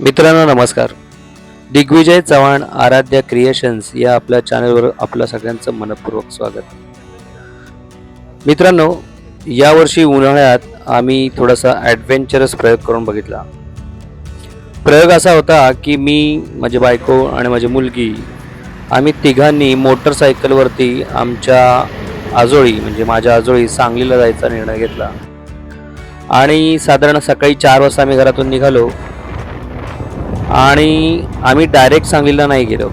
मित्रांनो नमस्कार. दिग्विजय चव्हाण आराध्य क्रिएशन्स या आपल्या चॅनलवर आपलं सगळ्यांचं मनपूर्वक स्वागत. मित्रांनो यावर्षी उन्हाळ्यात आम्ही थोडासा ॲडव्हेंचरस प्रयोग करून बघितला. प्रयोग असा होता की मी माझी बायको आणि माझी मुलगी आम्ही तिघांनी मोटरसायकलवरती आमच्या आजोळी म्हणजे माझ्या आजोळी सांगलीला जायचा निर्णय घेतला. आणि साधारण सकाळी चार वाजता आम्ही घरातून निघालो. आणि आम्ही डायरेक्ट सांगलीला नाही गेलो.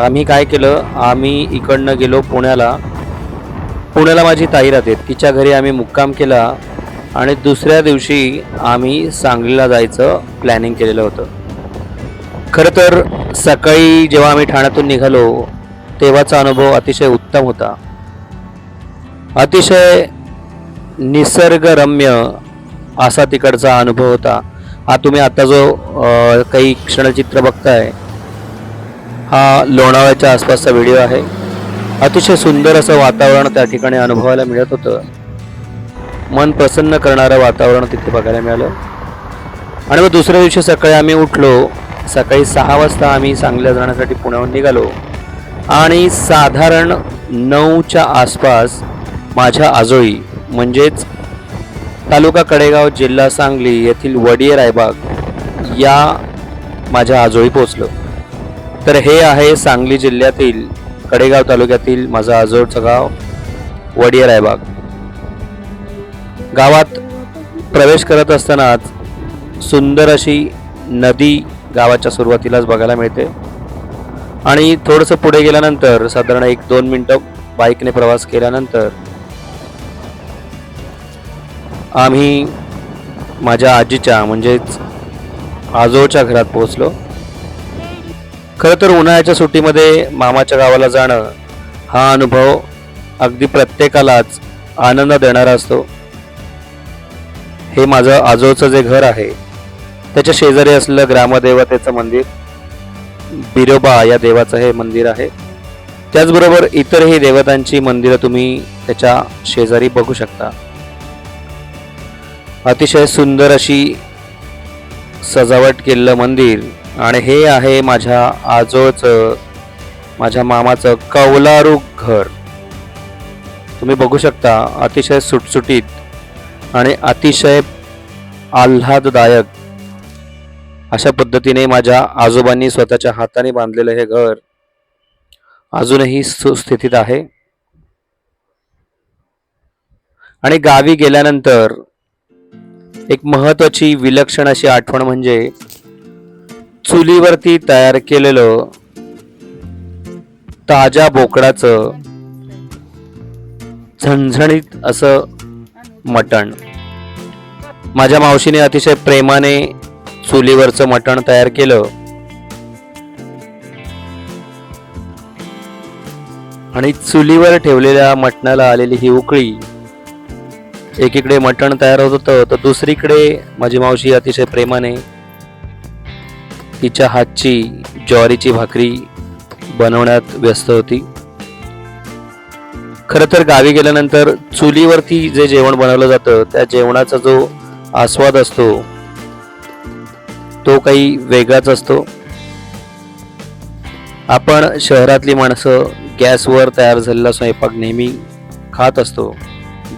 आम्ही काय केलं आम्ही इकडनं गेलो पुण्याला. पुण्याला माझी ताई राहते तिच्या घरी आम्ही मुक्काम केला आणि दुसऱ्या दिवशी आम्ही सांगलीला जायचं प्लॅनिंग केलेलं होतं. खरं तर सकाळी जेव्हा आम्ही ठाण्यातून निघालो तेव्हाचा अनुभव अतिशय उत्तम होता. अतिशय निसर्गरम्य असा तिकडचा अनुभव होता. हा तुम्ही आता जो काही क्षणचित्र बघताय हा लोणावळ्याच्या आसपासचा व्हिडिओ आहे. अतिशय सुंदर असं वातावरण त्या ठिकाणी अनुभवायला मिळत होतं. मन प्रसन्न करणारं वातावरण तिथे बघायला मिळालं. आणि मग दुसऱ्या दिवशी सकाळी आम्ही उठलो. सकाळी सहा वाजता आम्ही सांगल्या जाण्यासाठी पुण्याहून निघालो. आणि साधारण नऊच्या आसपास माझ्या आजोळी म्हणजेच तालुका कडेगाव जिल्हा सांगली येथील वडिये रायबाग या माझ्या आजोळी पोचलो तर हे आहे सांगली जिल्ह्यातील कडेगाव तालुक्यातील माझं आजोळचं गाव वडिये रायबाग. गावात प्रवेश करत असतानाच सुंदर अशी नदी गावाच्या सुरुवातीलाच बघायला मिळते. आणि थोडंसं पुढे गेल्यानंतर साधारण एक दोन मिनटं बाईकने प्रवास केल्यानंतर आम्ही माझ्या आजीच्या म्हणजेच आजोळच्या घरात पोहोचलो. खरं तर उन्हाळ्याच्या सुट्टीमध्ये मामाच्या गावाला जाणं हा अनुभव अगदी प्रत्येकालाच आनंद देणारा असतो. हे माझं आजोळचं जे घर आहे त्याच्या शेजारी असलेलं ग्रामदेवतेचं मंदिर बिरोबा या देवाचं हे मंदिर आहे. त्याचबरोबर इतरही देवतांची मंदिरं तुम्ही त्याच्या शेजारी बघू शकता. अतिशय सुंदर अशी सजावट केलेलं मंदिर. आणि हे आहे माझ्या आजोळचं माझ्या मामाचं कौलारू घर. तुम्ही बघू शकता अतिशय सुटसुटीत आणि अतिशय आल्हाददायक अशा पद्धतीने माझ्या आजोबांनी स्वतःच्या हाताने बांधलेलं हे घर अजूनही सुस्थितीत आहे. आणि गावी गेल्यानंतर एक महत्त्वाची विलक्षण अशी आठवण म्हणजे चुलीवरती तयार केलेलं ताज्या बोकडाचं झणझणीत असं मटण. माझ्या मावशीने अतिशय प्रेमाने चुलीवरचं मटण तयार केलं. आणि चुलीवर ठेवलेल्या मटणाला आलेली ही उकळी एकीकडे मटण तयार होत होतं तर दुसरीकडे माझी मावशी अतिशय प्रेमाने तिच्या हातची ज्वारीची भाकरी बनवण्यात व्यस्त होती. खरं तर गावी गेल्यानंतर चुलीवरती जे जेवण बनवलं जातं त्या जेवणाचा जो आस्वाद असतो तो काही वेगळाच असतो. आपण शहरातली माणसं गॅसवर तयार झालेला स्वयंपाक नेहमी खात असतो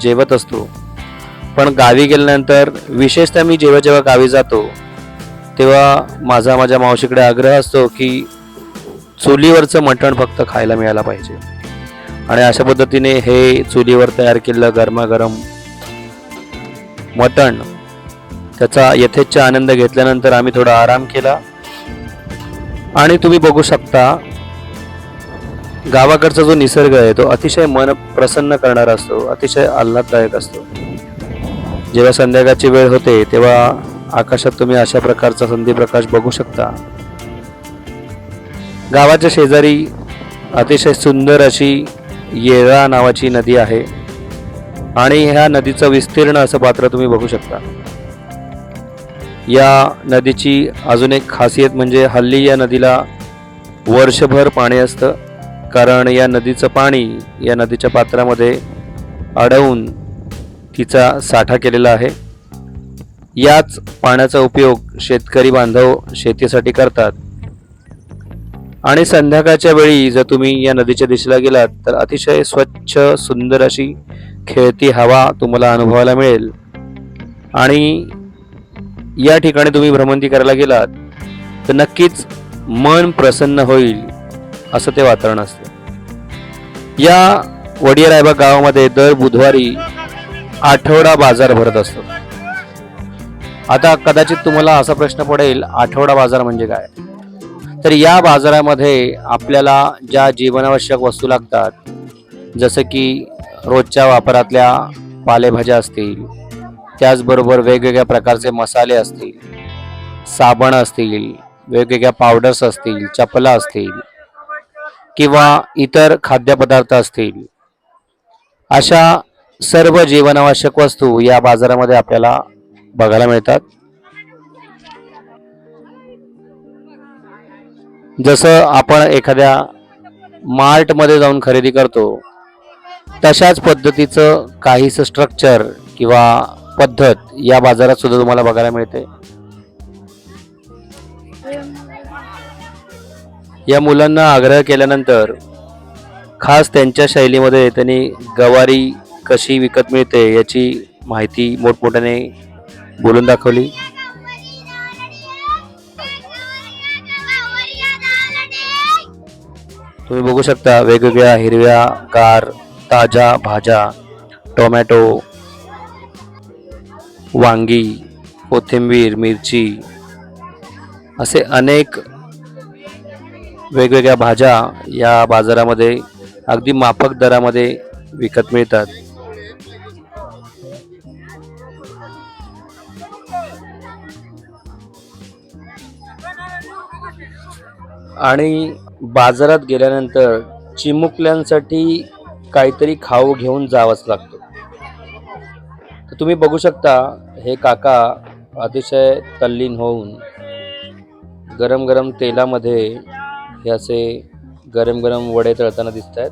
जेवत असतो. पण गावी गेल्यानंतर विशेषतः मी जेव्हा जेव्हा गावी जातो तेव्हा माझा माझ्या मावशीकडे आग्रह असतो की चुलीवरचं मटण फक्त खायला मिळायला पाहिजे. आणि अशा पद्धतीने हे चुलीवर तयार केलेलं गरमागरम मटण त्याचा यथेच्छ आनंद घेतल्यानंतर आम्ही थोडा आराम केला. आणि तुम्ही बघू शकता गावाकडचा जो निसर्ग आहे तो अतिशय मन प्रसन्न करणारा असतो अतिशय आल्हाददायक असतो. जेव्हा संध्याकाळची वेळ होते तेव्हा आकाशात तुम्ही अशा प्रकारचा संधीप्रकाश बघू शकता. गावाच्या शेजारी अतिशय सुंदर अशी येळा नावाची नदी आहे आणि ह्या नदीचं विस्तीर्ण असं पात्र तुम्ही बघू शकता. या नदीची अजून एक खासियत म्हणजे हल्ली या नदीला वर्षभर पाणी असतं कारण या नदीचं पाणी या नदीच्या पात्रामध्ये अडवून तिचा साठा केलेला आहे. याच पाण्याचा उपयोग शेतकरी बांधव शेतीसाठी करतात. आणि संध्याकाळच्या वेळी जर तुम्ही या नदीच्या दिशेला गेलात तर अतिशय स्वच्छ सुंदर अशी खेळती हवा तुम्हाला अनुभवायला मिळेल. आणि या ठिकाणी तुम्ही भ्रमंती करायला गेलात तर नक्कीच मन प्रसन्न होईल असं ते वातावरण असतं. या वडिया रायबाग गावामध्ये दर बुधवारी आठवडा बाजार भरत असतो. आता कदाचित तुम्हाला असा प्रश्न पडेल आठवडा बाजार म्हणजे काय? तर या बाजारामध्ये आपल्याला ज्या जीवनावश्यक वस्तू लागतात जसं की रोजच्या वापरातल्या पालेभाज्या असतील त्याचबरोबर वेगवेगळ्या प्रकारचे मसाले असतील साबण असतील वेगवेगळ्या पावडर्स असतील चपला असतील किंवा इतर खाद्यपदार्थ असतील अशा सर्व जीवनावश्यक वस्तू या बाजारामध्ये आपल्याला बघायला मिळतात. जसं आपण एखाद्या मार्टमध्ये जाऊन खरेदी करतो तशाच पद्धतीचं काहीसं स्ट्रक्चर किंवा पद्धत या बाजारात सुद्धा तुम्हाला बघायला मिळते. या मुलांना आग्रह केल्यानंतर खास त्यांच्या शैलीमध्ये त्यांनी गवारी कशी विकत मिळते याची माहिती मोठमोठ्याने बोलून दाखवली. तुम्ही बघू शकता वेगवेगळ्या हिरव्या गार ताज्या भाज्या टोमॅटो वांगी कोथिंबीर मिरची असे अनेक वेगवेगळ्या भाज्या या बाजारामध्ये अगदी माफक दरामध्ये विकत मिळतात. आणि बाजारात गेल्यानंतर चिमुकल्यांसाठी काहीतरी खाऊ घेऊन जावंच लागतं. तर तुम्ही बघू शकता हे काका अतिशय तल्लीन होऊन गरम गरम तेलामध्ये हे असे गरम गरम वडे तळताना दिसत आहेत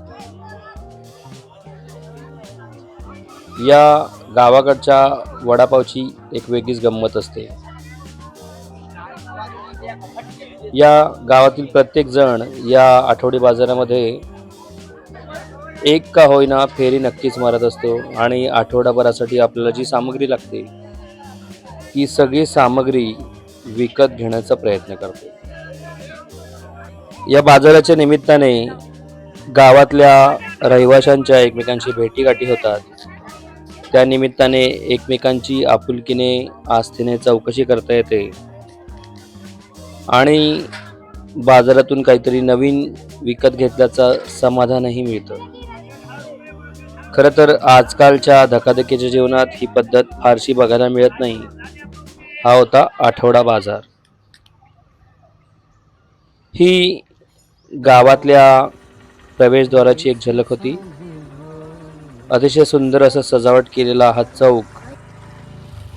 या गावाकडच्या वडापावची एक वेगळीच गंमत असते. या गावातील प्रत्येक जण या आठवडी बाजारामध्ये एक का होईना फेरी नक्कीच मारत असतो आणि आठवडाभरासाठी आपल्याला जी सामग्री लागते ती सगळी सामग्री विकत घेण्याचा प्रयत्न करतो. या बाजाराच्या निमित्ताने गावातल्या रहिवाशांच्या एकमेकांशी भेटीगाठी होतात. त्या निमित्ताने एकमेकांची आपुलकीने आस्थेने चौकशी करता येते. आणि बाजारातून काहीतरी नवीन विकत घेतल्याचं समाधानही मिळतं. खरं तर आजकालच्या धकाधकीच्या जीवनात ही पद्धत फारशी बघायला मिळत नाही. हा होता आठवडा बाजार. ही गावातल्या प्रवेशद्वाराची एक झलक होती. अतिशय सुंदर असं सजावट केलेला हा चौक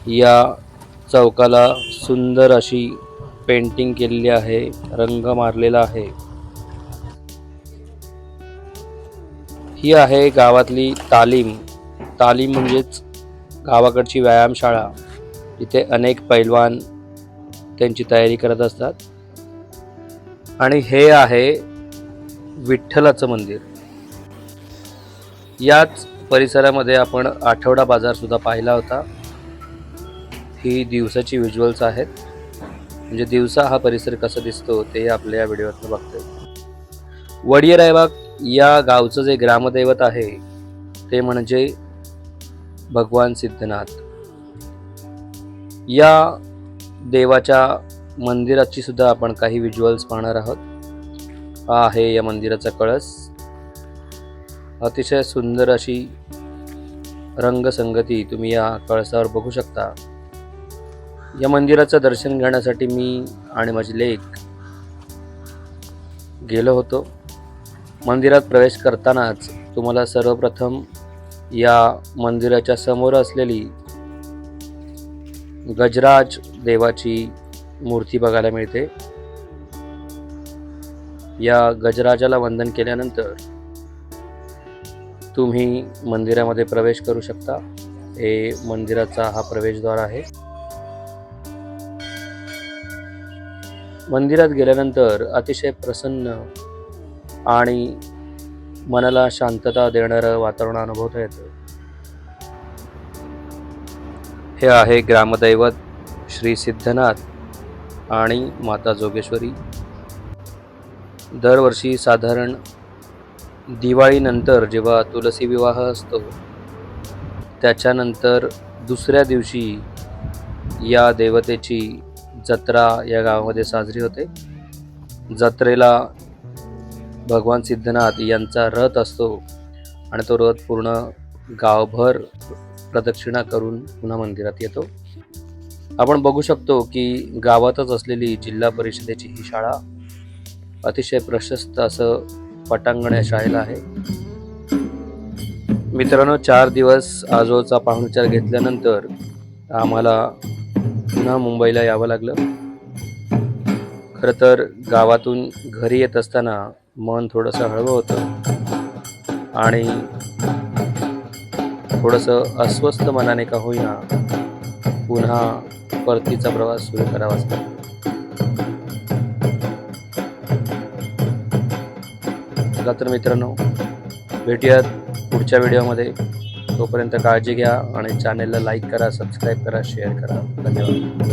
या चौकाला सुंदर अशी पेंटिंग केलेली आहे रंग मारलेला आहे. ही आहे गावातली तालीम. तालीम म्हणजेच गावाकडची व्यायामशाळा. इथे अनेक पैलवान त्यांची तयारी करत असतात. आणि हे आहे विठ्ठलाचं मंदिर. याच परिसरामध्ये आपण आठवडा बाजार सुद्धा पाहिला होता. ही दिवसाची व्हिज्युअल्स आहेत. म्हणजे दिवसा हा परिसर कसा दिसतो ते आपल्या या व्हिडिओतनं बघतोय. वडिया रायबाग या गावचं जे ग्रामदैवत आहे ते म्हणजे भगवान सिद्धनाथ. या देवाच्या मंदिराची सुद्धा आपण काही व्हिज्युअल्स पाहणार आहोत. हा आहे या मंदिराचा कळस. अतिशय सुंदर अशी रंगसंगती तुम्ही या कळसावर बघू शकता. या मंदिराचं दर्शन घेण्यासाठी मी आणि माझी लेक गेलो होतो. मंदिरात प्रवेश करतानाच तुम्हाला सर्वप्रथम या मंदिराच्या समोर असलेली गजराज देवाची मूर्ती बघायला मिळते. या गजराजाला वंदन केल्यानंतर तुम्ही मंदिरामध्ये प्रवेश करू शकता. हे मंदिराचा हा प्रवेशद्वार आहे. मंदिरात गेल्यानंतर अतिशय प्रसन्न आणि मनाला शांतता देणारं वातावरण अनुभवता येतं. हे आहे ग्रामदैवत श्री सिद्धनाथ आणि माता जोगेश्वरी. दरवर्षी साधारण दिवाळीनंतर जेव्हा तुलसी विवाह असतो त्याच्यानंतर दुसऱ्या दिवशी या देवतेची जत्रा या गावामध्ये साजरी होते. जत्रेला भगवान सिद्धनाथ यांचा रथ असतो आणि तो रथ पूर्ण गावभर प्रदक्षिणा करून पुन्हा मंदिरात येतो. आपण बघू शकतो की गावातच असलेली जिल्हा परिषदेची ही शाळा अतिशय प्रशस्त असं पटांगण या शाळेला आहे. मित्रांनो चार दिवस आजोचा पाहुणचार घेतल्यानंतर आम्हाला पुन्हा मुंबईला यावं लागलं. खरं तर गावातून घरी येत असताना मन थोडंसं हळवं होतं. आणि थोडंसं अस्वस्थ मनाने का होईना पुन्हा परतीचा प्रवास सुरू करावाच लागला. चला तर मित्रांनो भेटूयात पुढच्या व्हिडिओमध्ये. तोपर्यंत काळजी घ्या आणि चॅनेलला लाईक करा सबस्क्राईब करा शेअर करा. धन्यवाद.